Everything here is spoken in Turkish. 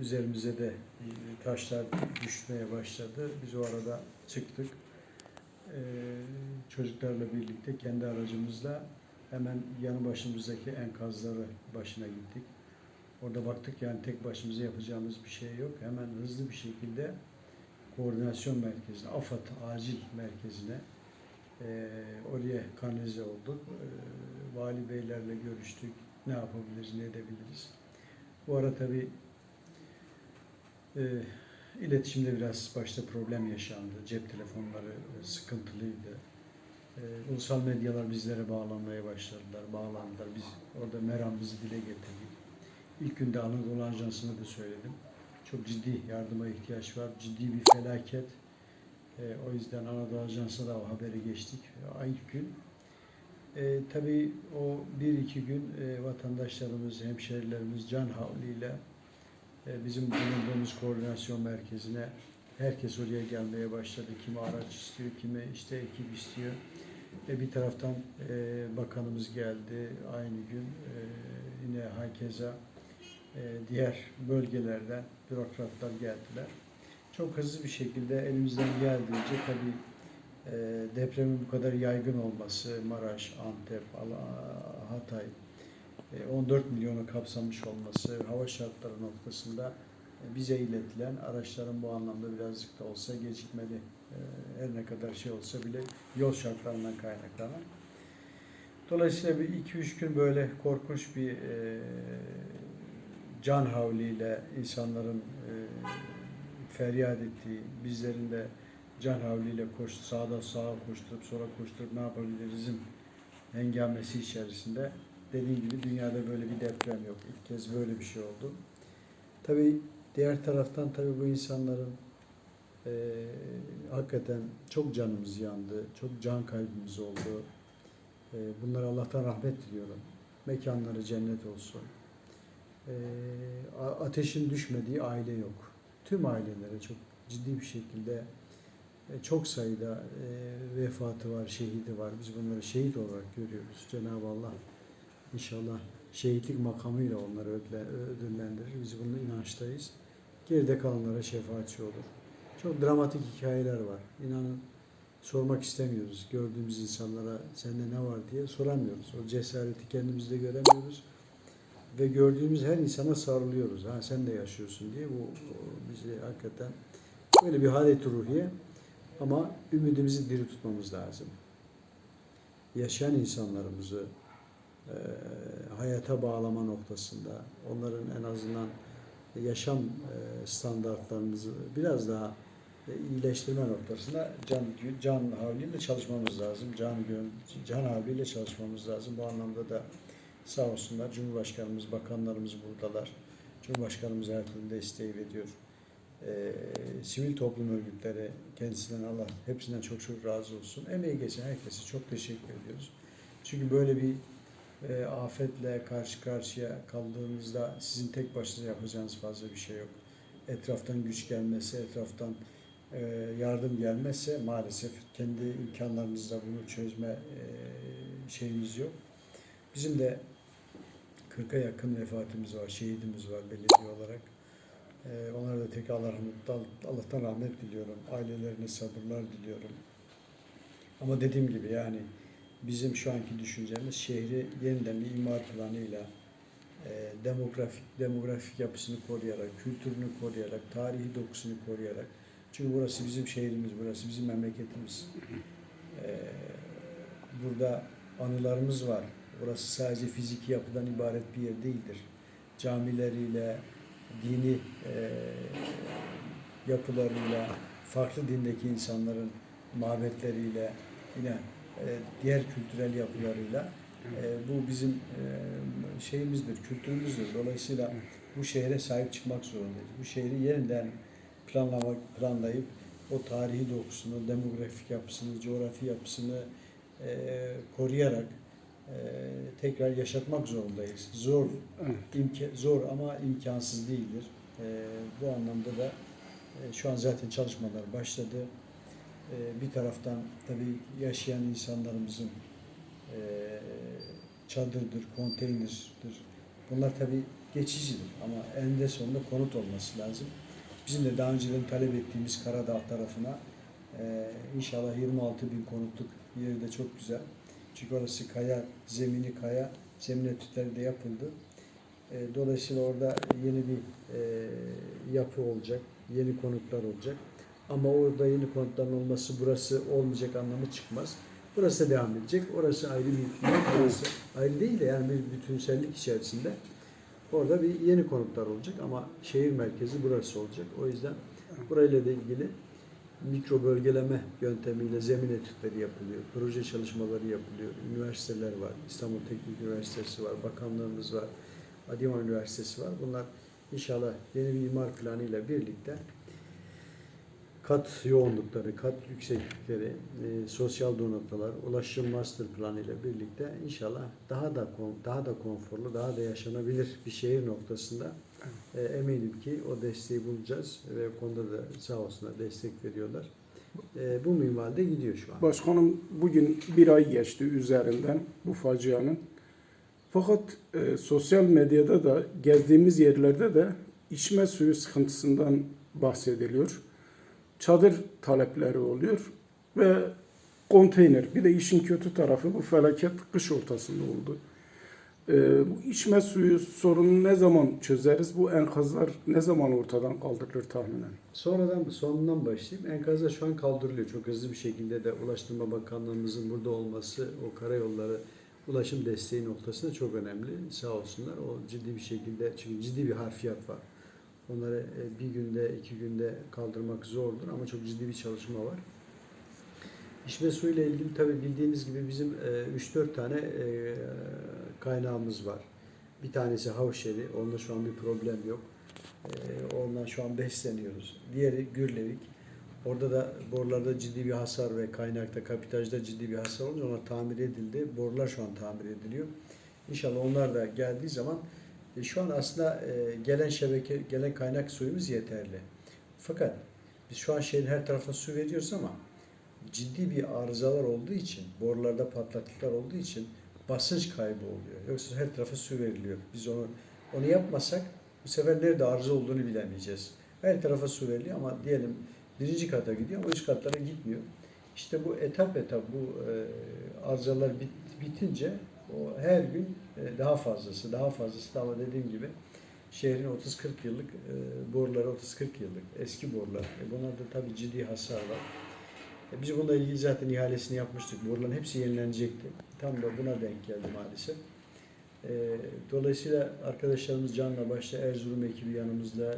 üzerimize de e, taşlar düşmeye başladı. Biz o arada çıktık. E, çocuklarla birlikte kendi aracımızla hemen yanı başımızdaki enkazları başına gittik. Orada baktık yani tek başımıza yapacağımız bir şey yok. Hemen hızlı bir şekilde koordinasyon merkezine, AFAD acil merkezine e, oraya kanalize olduk. E, vali beylerle görüştük. Ne yapabiliriz, ne edebiliriz. Bu ara tabii e, iletişimde biraz başta problem yaşandı. Cep telefonları e, sıkıntılıydı. E, ulusal medyalar bizlere bağlanmaya başladılar, bağlandılar. Biz orada meramımızı dile getirdik. İlk günde Anadolu Ajansı'na da söyledim. Çok ciddi yardıma ihtiyaç var, ciddi bir felaket. E, o yüzden Anadolu Ajansı'na da o haberi geçtik. İlk gün. E, tabii o bir iki gün e, vatandaşlarımız, hemşerilerimiz can havliyle bizim bulunduğumuz koordinasyon merkezine herkes oraya gelmeye başladı. Kimi araç istiyor, kimi işte ekip istiyor. E, bir taraftan e, bakanımız geldi aynı gün. E, yine hakeza e, diğer bölgelerden bürokratlar geldiler. Çok hızlı bir şekilde elimizden geldiğince tabii e, depremin bu kadar yaygın olması, Maraş, Antep, Hatay, e, 14 milyonu kapsamış olması, hava şartları noktasında e, bize iletilen araçların bu anlamda birazcık da olsa gecikmeli, e, her ne kadar şey olsa bile yol şartlarından kaynaklanan. Dolayısıyla bir iki üç gün böyle korkunç bir e, can havliyle insanların e, feryat ettiği, bizlerin de can havliyle koş, sağda sağa koşturup sonra koşturup ne yapabilirizin hengamesi içerisinde dediğim gibi dünyada böyle bir deprem yok. İlk kez böyle bir şey oldu. Tabii diğer taraftan tabii bu insanların e, hakikaten çok canımız yandı, çok can kaybımız oldu. E, bunlara Allah'tan rahmet diliyorum. Mekanları cennet olsun. E, ateşin düşmediği aile yok. Tüm ailelere çok ciddi bir şekilde çok sayıda vefatı var, şehidi var. Biz bunları şehit olarak görüyoruz. Cenab-ı Allah inşallah şehitlik makamıyla onları ödüllendirir. Biz bunun inançtayız. Geride kalanlara şefaatçi olur. Çok dramatik hikayeler var. İnanın sormak istemiyoruz. Gördüğümüz insanlara sende ne var diye soramıyoruz. O cesareti kendimizde göremiyoruz. Ve gördüğümüz her insana sarılıyoruz. Ha sen de yaşıyorsun diye. Bu bizi hakikaten böyle bir halet ruhiye ama ümidimizi diri tutmamız lazım. Yaşayan insanlarımızı e, hayata bağlama noktasında onların en azından yaşam e, standartlarımızı biraz daha e, iyileştirme noktasında can can havliyle çalışmamız lazım. Can can havliyle çalışmamız lazım. Bu anlamda da sağ olsunlar Cumhurbaşkanımız, bakanlarımız buradalar. Cumhurbaşkanımız her türlü desteği veriyor. E, sivil toplum örgütleri kendisinden Allah hepsinden çok çok razı olsun. Emeği geçen herkese çok teşekkür ediyoruz. Çünkü böyle bir e, afetle karşı karşıya kaldığımızda sizin tek başınıza yapacağınız fazla bir şey yok. Etraftan güç gelmesi, etraftan e, yardım gelmezse maalesef kendi imkanlarınızla bunu çözme e, şeyimiz yok. Bizim de 40'a yakın vefatımız var, şehidimiz var belediye olarak. E, onlara da tek Allah Allah'tan rahmet diliyorum. Ailelerine sabırlar diliyorum. Ama dediğim gibi yani bizim şu anki düşüncemiz şehri yeniden bir imar planıyla e, demografik demografik yapısını koruyarak, kültürünü koruyarak, tarihi dokusunu koruyarak. Çünkü burası bizim şehrimiz, burası bizim memleketimiz. E, burada anılarımız var. Burası sadece fiziki yapıdan ibaret bir yer değildir. Camileriyle, dini e, yapılarıyla, farklı dindeki insanların mabetleriyle, yine diğer kültürel yapılarıyla e, bu bizim e, şeyimizdir, kültürümüzdür. Dolayısıyla bu şehre sahip çıkmak zorundayız. Bu şehri yeniden planlamak, planlayıp o tarihi dokusunu, demografik yapısını, coğrafi yapısını e, koruyarak e, tekrar yaşatmak zorundayız. Zor, imka, zor ama imkansız değildir. E, bu anlamda da e, şu an zaten çalışmalar başladı. E, bir taraftan tabii yaşayan insanlarımızın e, çadırdır, konteynerdir. Bunlar tabii geçicidir ama eninde sonunda konut olması lazım. Bizim de daha önceden talep ettiğimiz Karadağ tarafına e, inşallah 26 bin konutluk yeri de çok güzel. Çünkü orası kaya, zemini kaya, zemin etütleri de yapıldı. E, dolayısıyla orada yeni bir yapı olacak, yeni konutlar olacak. Ama orada yeni konutların olması burası olmayacak anlamı çıkmaz. Burası devam edecek. Orası ayrı bir burası ayrı değil de yani bir bütünsellik içerisinde orada bir yeni konutlar olacak ama şehir merkezi burası olacak. O yüzden burayla da ilgili mikro bölgeleme yöntemiyle zemin etütleri yapılıyor. Proje çalışmaları yapılıyor. Üniversiteler var. İstanbul Teknik Üniversitesi var. Bakanlığımız var. Adıyaman Üniversitesi var. Bunlar inşallah yeni bir imar planıyla birlikte kat yoğunlukları, kat yükseklikleri, e, sosyal donatılar, ulaşım master planı ile birlikte inşallah daha da daha da konforlu, daha da yaşanabilir bir şehir noktasında e, eminim ki o desteği bulacağız ve o konuda da sağ olsunlar destek veriyorlar. E, bu minvalde gidiyor şu an. Başkanım bugün bir ay geçti üzerinden bu facianın. Fakat e, sosyal medyada da gezdiğimiz yerlerde de içme suyu sıkıntısından bahsediliyor. Çadır talepleri oluyor ve konteyner. Bir de işin kötü tarafı bu felaket kış ortasında oldu. E, bu içme suyu sorununu ne zaman çözeriz? Bu enkazlar ne zaman ortadan kaldırılır tahminen? Sonradan sonundan başlayayım. Enkazlar şu an kaldırılıyor. Çok hızlı bir şekilde de Ulaştırma Bakanlığımızın burada olması o karayolları ulaşım desteği noktasında çok önemli. Sağ olsunlar. O ciddi bir şekilde çünkü ciddi bir harfiyat var. Onları e, bir günde, iki günde kaldırmak zordur ama çok ciddi bir çalışma var. İçme suyu ile ilgili tabii bildiğiniz gibi bizim e, 3-4 tane e, kaynağımız var. Bir tanesi Havşeri, onda şu an bir problem yok. E, ondan şu an besleniyoruz. Diğeri Gürlevik. Orada da borularda ciddi bir hasar ve kaynakta, kapitajda ciddi bir hasar olunca onlar tamir edildi. Borular şu an tamir ediliyor. İnşallah onlar da geldiği zaman e, şu an aslında e, gelen şebeke, gelen kaynak suyumuz yeterli. Fakat biz şu an şehrin her tarafına su veriyoruz ama ciddi bir arızalar olduğu için, borularda patlaklıklar olduğu için basınç kaybı oluyor. Yoksa her tarafa su veriliyor. Biz onu onu yapmasak bu sefer nerede arıza olduğunu bilemeyeceğiz. Her tarafa su veriliyor ama diyelim birinci kata gidiyor ama üst katlara gitmiyor. İşte bu etap etap bu e, arızalar bit, bitince o her gün daha fazlası, daha fazlası ama dediğim gibi şehrin 30-40 yıllık e, boruları 30-40 yıllık eski borular. E, bunlarda tabii ciddi hasar var. E, Biz bununla ilgili zaten ihalesini yapmıştık. Boruların hepsi yenilenecekti. Tam da buna denk geldi maalesef. E, Dolayısıyla arkadaşlarımız canla başla Erzurum ekibi yanımızda,